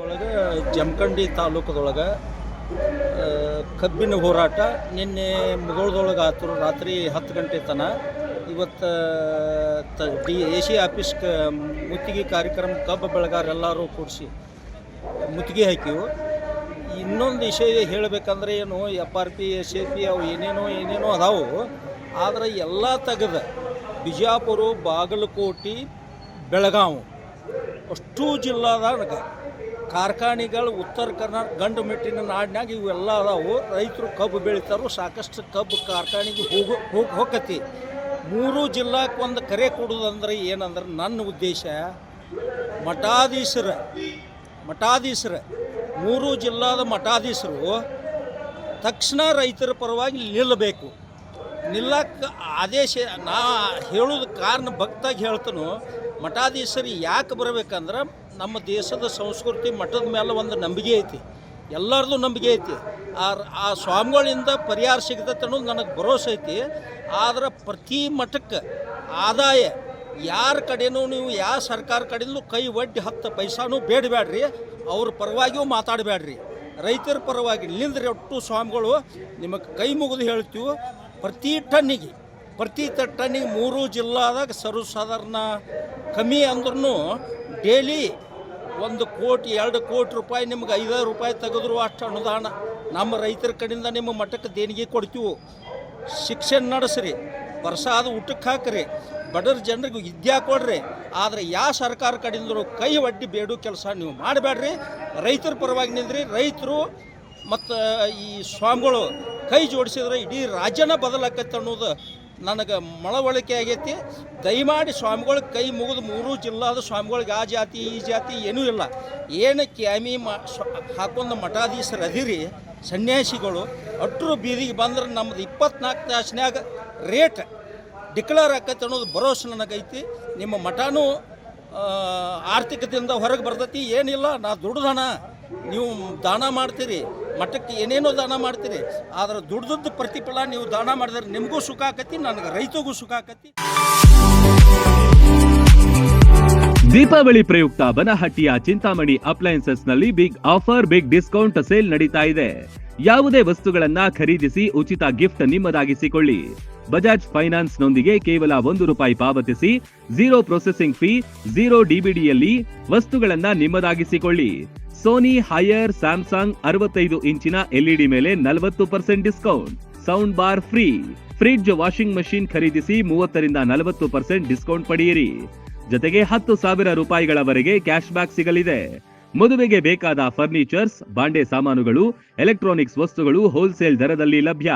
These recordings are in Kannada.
ಒಳಗೆ ಜಮಖಂಡಿ ತಾಲೂಕದೊಳಗೆ ಕಬ್ಬಿನ ಹೋರಾಟ ನಿನ್ನೆ ಮುಗೋಳದೊಳಗೆ ಆತು, ರಾತ್ರಿ ಹತ್ತು ಗಂಟೆ ತನ ಇವತ್ತು ತ, ಡಿ, ಎ ಸಿ ಆಫೀಸ್ ಮುತ್ತಿಗೆ ಕಾರ್ಯಕ್ರಮ, ಕಬ್ಬು ಬೆಳಗಾರ ಎಲ್ಲರೂ ಕೂಡಿಸಿ ಮುತ್ತಿಗೆ ಹಾಕಿವು. ಇನ್ನೊಂದು ವಿಷಯ ಹೇಳಬೇಕಂದ್ರೆ ಏನು, F R P, S A P ಅವು ಏನೇನೋ ಏನೇನೋ ಅದಾವು. ಆದರೆ ಎಲ್ಲ ತೆಗೆದ ಬಿಜಾಪುರ, ಬಾಗಲಕೋಟೆ, ಬೆಳಗಾವಿ ಅಷ್ಟೂ ಜಿಲ್ಲಾದಾಗ ಕಾರ್ಖಾನೆಗಳು ಉತ್ತರ ಕರ್ನಾಟಕ ಗಂಡು ಮೆಟ್ಟಿನ ನಾಡಿನಾಗ ಇವೆಲ್ಲ ಅದಾವು. ರೈತರು ಕಬ್ಬು ಬೆಳಿತಾರೋ, ಸಾಕಷ್ಟು ಕಬ್ಬು ಕಾರ್ಖಾನೆಗೆ ಹೋಗೋ ಹೋಗಿ ಹೋಗತಿ ಮೂರು ಜಿಲ್ಲಾಕ್ಕೆ ಒಂದು ಕರೆ ಕೊಡೋದಂದ್ರೆ ಏನಂದ್ರೆ ನನ್ನ ಉದ್ದೇಶ, ಮಠಾಧೀಶರ ಮಠಾಧೀಶರ, ಮೂರು ಜಿಲ್ಲಾದ ಮಠಾಧೀಶರು ತಕ್ಷಣ ರೈತರ ಪರವಾಗಿ ನಿಲ್ಲಬೇಕು ನಿಲ್ಲಕ್ಕೆ ಆದೇಶ ನಾ ಹೇಳೋದು ಕಾರಣ ಭಕ್ತಾಗಿ ಹೇಳ್ತಾನು ಮಠಾಧೀಶರು ಯಾಕೆ ಬರಬೇಕಂದ್ರೆ ನಮ್ಮ ದೇಶದ ಸಂಸ್ಕೃತಿ ಮಠದ ಮೇಲೆ ಒಂದು ನಂಬಿಕೆ ಐತಿ. ಎಲ್ಲರದು ನಂಬಿಕೆ ಐತಿ. ಆ ಆ ಸ್ವಾಮಿಗಳಿಂದ ಪರಿಹಾರ ಸಿಗ್ತೈತೆ ಅನ್ನೋದು ನನಗೆ ಭರೋಸೆ ಐತಿ. ಆದ್ರೆ ಪ್ರತಿ ಮಠಕ್ಕೆ ಆದಾಯ ಯಾರ ಕಡೆನೂ ನೀವು ಯಾವ ಸರ್ಕಾರ ಕಡೆಯಿಂದಲೂ ಕೈ ಒಡ್ಡಿ ಹತ್ತು ಪೈಸಾನೂ ಬೇಡಬೇಡ್ರಿ ಅವ್ರ ಪರವಾಗಿಯೂ ಮಾತಾಡಬೇಡ್ರಿ ರೈತರ ಪರವಾಗಿ ನಿಂದ್ರಿ ಒಟ್ಟು ಸ್ವಾಮಿಗಳು, ನಿಮಗೆ ಕೈ ಮುಗಿದು ಹೇಳ್ತೀವಿ. ಪ್ರತಿ ಟನ್ನಿಗೆ ಪ್ರತಿ ತಟ್ಟನಿಗೆ ಮೂರು ಜಿಲ್ಲಾದಾಗ ಸರ್ವಸಾಧಾರಣ ಕಮ್ಮಿ ಅಂದ್ರೂ ಡೇಲಿ ಒಂದು ಕೋಟಿ, ಎರಡು ಕೋಟಿ ರೂಪಾಯಿ ನಿಮ್ಗೆ ಐದಾರು ರೂಪಾಯಿ ತೆಗೆದ್ರು ಅಷ್ಟು ಅನುದಾನ. ನಮ್ಮ ರೈತರ ಕಡೆಯಿಂದ ನಿಮ್ಮ ಮಠಕ್ಕೆ ದೇಣಿಗೆ ಕೊಡ್ತೀವಿ. ಶಿಕ್ಷಣ ನಡೆಸ್ರಿ ಪ್ರಸಾದ ಊಟಕ್ಕೆ ಹಾಕ್ರಿ, ಬಡವ್ರ ಜನರಿಗೆ ವಿದ್ಯಾ ಕೊಡ್ರಿ. ಆದರೆ ಯಾವ ಸರ್ಕಾರ ಕಡೆಯಿಂದಲೂ ಕೈ ಒಡ್ಡಿ ಬೇಡು ಕೆಲಸ ನೀವು ಮಾಡಬೇಡ್ರಿ. ರೈತರ ಪರವಾಗಿ ನಿಂದ್ರಿ, ರೈತರು ಮತ್ತು ಈ ಸ್ವಾಮಿಗಳು ಕೈ ಜೋಡಿಸಿದ್ರೆ ಇಡೀ ರಾಜ್ಯನ ಬದಲಾಕತ್ತೆ ಅನ್ನೋದು ನನಗೆ ಮಳವಳಿಕೆ ಆಗೈತಿ. ದಯಮಾಡಿ ಸ್ವಾಮಿಗಳು ಕೈ ಮುಗಿದು ಮೂರು ಜಿಲ್ಲಾದ ಸ್ವಾಮಿಗಳಿಗೆ ಆ ಜಾತಿ ಈ ಜಾತಿ ಏನೂ ಇಲ್ಲ. ಏನು ಕ್ಯಾಮಿ ಮಾ ಹಾಕೊಂಡು ಮಠಾಧೀಶರು ಅದಿರಿ ಸನ್ಯಾಸಿಗಳು ಅಟ್ರು ಬೀದಿಗೆ ಬಂದ್ರೆ ನಮ್ಮದು ಇಪ್ಪತ್ನಾಲ್ಕು ತಾಸಿನಾಗ ರೇಟ್ ಡಿಕ್ಲೇರ್ ಆಕೈತೆ ಅನ್ನೋದು ಭರೋಸೆ ನನಗೈತಿ. ನಿಮ್ಮ ಮಠನೂ ಆ, ಆರ್ಥಿಕತೆಯಿಂದ ಹೊರಗೆ ಬರ್ತೈತಿ ಏನಿಲ್ಲ ನಾ ದುಡ್ದಣ ನೀವು ದಾನ ಮಾಡ್ತೀರಿ. ಮಠಕ್ಕೆ ಏನೇನೋ ದಾನ ಮಾಡ್ತೀರಿ, ಆದ್ರೆ ದುಡ್ದದ್ದು ಪ್ರತಿಫಲ ನೀವು ದಾನ ಮಾಡಿದ್ರೆ ನಿಮಗೂ ಸುಖ ಆಕತಿ, ನನಗೆ ರೈತಗೂ ಸುಖ ಆಕತಿ. ದೀಪಾವಳಿ ಪ್ರಯುಕ್ತ ಬನಹಟ್ಟಿಯ Chintamani ಅಪ್ಲಯನ್ಸಸ್ನಲ್ಲಿ big offer, big discount sale ನಡೀತಾ ಇದೆ. ಯಾವುದೇ ವಸ್ತುಗಳನ್ನ ಖರೀದಿಸಿ ಉಚಿತ ಗಿಫ್ಟ್ ನಿಮ್ಮದಾಗಿಸಿಕೊಳ್ಳಿ. ಬಜಾಜ್ ಫೈನಾನ್ಸ್ ನೊಂದಿಗೆ ಕೇವಲ ಒಂದು ರೂಪಾಯಿ ಪಾವತಿಸಿ, ಝೀರೋ ಪ್ರೊಸೆಸಿಂಗ್ ಫೀ, ಝೀರೋ ಡಿಬಿಡಿಯಲ್ಲಿ ವಸ್ತುಗಳನ್ನ ನಿಮ್ಮದಾಗಿಸಿಕೊಳ್ಳಿ. ಸೋನಿ ಹೈಯರ್ ಸ್ಯಾಮ್ಸಂಗ್ ಅರವತ್ತೈದು ಇಂಚಿನ ಎಲ್ಇಡಿ ಮೇಲೆ ನಲವತ್ತು percent discount sound bar free fridge washing machine ಖರೀದಿಸಿ ಮೂವತ್ತರಿಂದ ನಲವತ್ತು ಪರ್ಸೆಂಟ್ ಡಿಸ್ಕೌಂಟ್ ಪಡೆಯಿರಿ. ಜೊತೆಗೆ ಹತ್ತು ಸಾವಿರ ರೂಪಾಯಿಗಳವರೆಗೆ ಕ್ಯಾಶ್ ಬ್ಯಾಕ್ ಸಿಗಲಿದೆ. ಮದುವೆಗೆ ಬೇಕಾದ ಫರ್ನಿಚರ್ಸ್ ಬಾಂಡೆ ಸಾಮಾನುಗಳು ಎಲೆಕ್ಟ್ರಾನಿಕ್ಸ್ ವಸ್ತುಗಳು ಹೋಲ್ಸೇಲ್ ದರದಲ್ಲಿ ಲಭ್ಯ.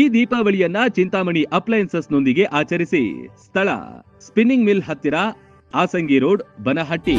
ಈ ದೀಪಾವಳಿಯನ್ನ ಚಿಂತಾಮಣಿ ಅಪ್ಲಯನ್ಸಸ್ ನೊಂದಿಗೆ ಆಚರಿಸಿ. ಸ್ಥಳ ಸ್ಪಿನ್ನಿಂಗ್ ಮಿಲ್ ಹತ್ತಿರ Asangi road Banahatti.